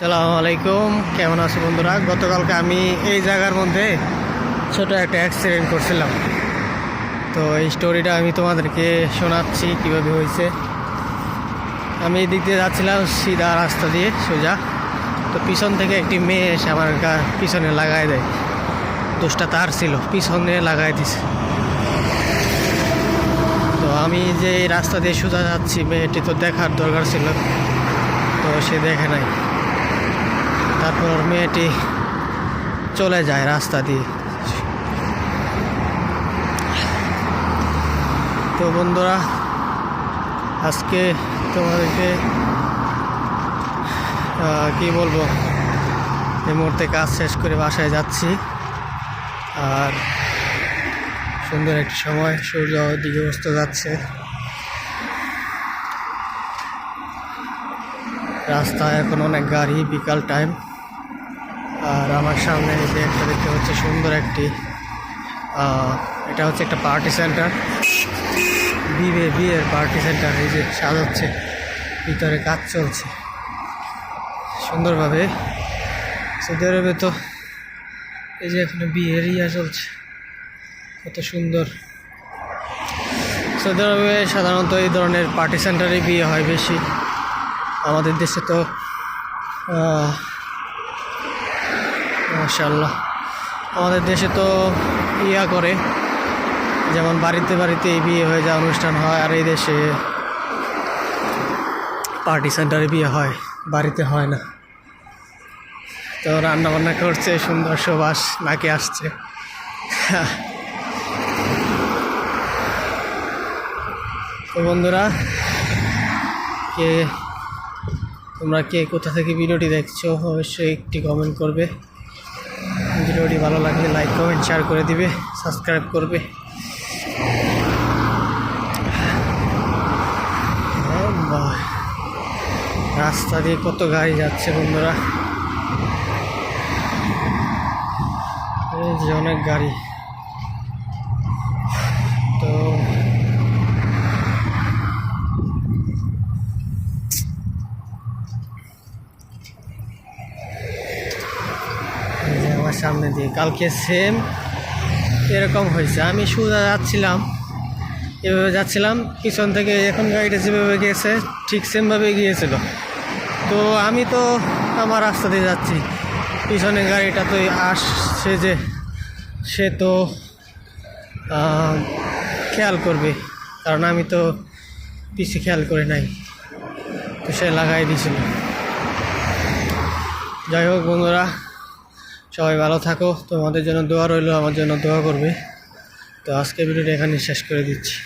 সালাম আলাইকুম, কেমন আছো বন্ধুরা? গতকালকে আমি এই জায়গার মধ্যে ছোট একটা অ্যাক্সিডেন্ট করছিলাম। তো এই স্টোরিটা আমি তোমাদেরকে শোনাচ্ছি, কীভাবে হয়েছে। আমি এই দিক দিয়ে যাচ্ছিলাম, সিধা রাস্তা দিয়ে সোজা। তো পিছন থেকে একটি মেয়ে এসে আমার পিছনে লাগাই দেয়। দোষটা তার ছিল, পিছনে লাগাই দিছে। তো আমি যে রাস্তা দিয়ে সোজা যাচ্ছি, মেয়েটি তো দেখার দরকার ছিল। তো সে দেখে নাই। তারপর মেয়েটি চলে যায় রাস্তা দিয়ে। তো বন্ধুরা, আজকে তোমাদেরকে কি বলব এই মুহূর্তে কাজ শেষ করে বাসায় যাচ্ছি। আর সুন্দর একটি সময়, সূর্য দিকে অস্ত যাচ্ছে। রাস্তায় এখন অনেক গাড়ি, বিকাল টাইম আর আমার সামনে যে একটা দেখতে হচ্ছে সুন্দর একটি এটা হচ্ছে একটা পার্টি সেন্টার। বিয়ে বিয়ের পার্টি সেন্টার, এই যে সাজাচ্ছে, ভিতরে কাজ চলছে। সুন্দরভাবে সৌদি আরবে তো এই যে এখানে বিয়ের ইয়া চলছে, কত সুন্দর। সৌদি আরবে সাধারণত এই ধরনের পার্টি সেন্টারে বিয়ে হয় বেশি। আমাদের দেশে তো মাশাল্লাহ আমাদের দেশে তো ইয়া করে, যেমন বাড়িতে বাড়িতে বিয়ে হয়ে যায় অনুষ্ঠান হয়, আর এই দেশে পার্টি সেন্টারে বিয়ে হয়, বাড়িতে হয় না। তো রান্না বান্না করছে, সুন্দর সুবাস, নাকে আসছে। তো বন্ধুরা, কে, তোমরা কে কোথা থেকে ভিডিওটি দেখছ, অবশ্যই একটি কমেন্ট করবে। ভিডিওটি ভালো লাগলে লাইক, কমেন্ট শেয়ার করে দিবে সাবস্ক্রাইব করবে। রাস্তা দিয়ে কত গাড়ি যাচ্ছে বন্ধুরা। যে অনেক গাড়ি তো এই যে আমার সামনে দিয়ে। কালকে সেম এরকম হয়েছে। আমি সোজা যাচ্ছিলাম। এভাবে যাচ্ছিলাম। পিছন থেকে এখন গাড়িটা যেভাবে গিয়েছে, ঠিক সেমভাবে গিয়েছিল। তো আমি তো আমার রাস্তা দিয়ে যাচ্ছি। পিছনে গাড়িটা তো আসছে যে, সে তো খেয়াল করবে। কারণ আমি তো পিছিয়ে খেয়াল করে নাই। তো সে লাগাই দিয়েছিল। যাই হোক বন্ধুরা সবাই ভালো থাকো। তোমাদের জন্য দোয়া রইল, আমার জন্য দোয়া করবে। তো আজকে ভিডিওটা এখানে শেষ করে দিচ্ছি।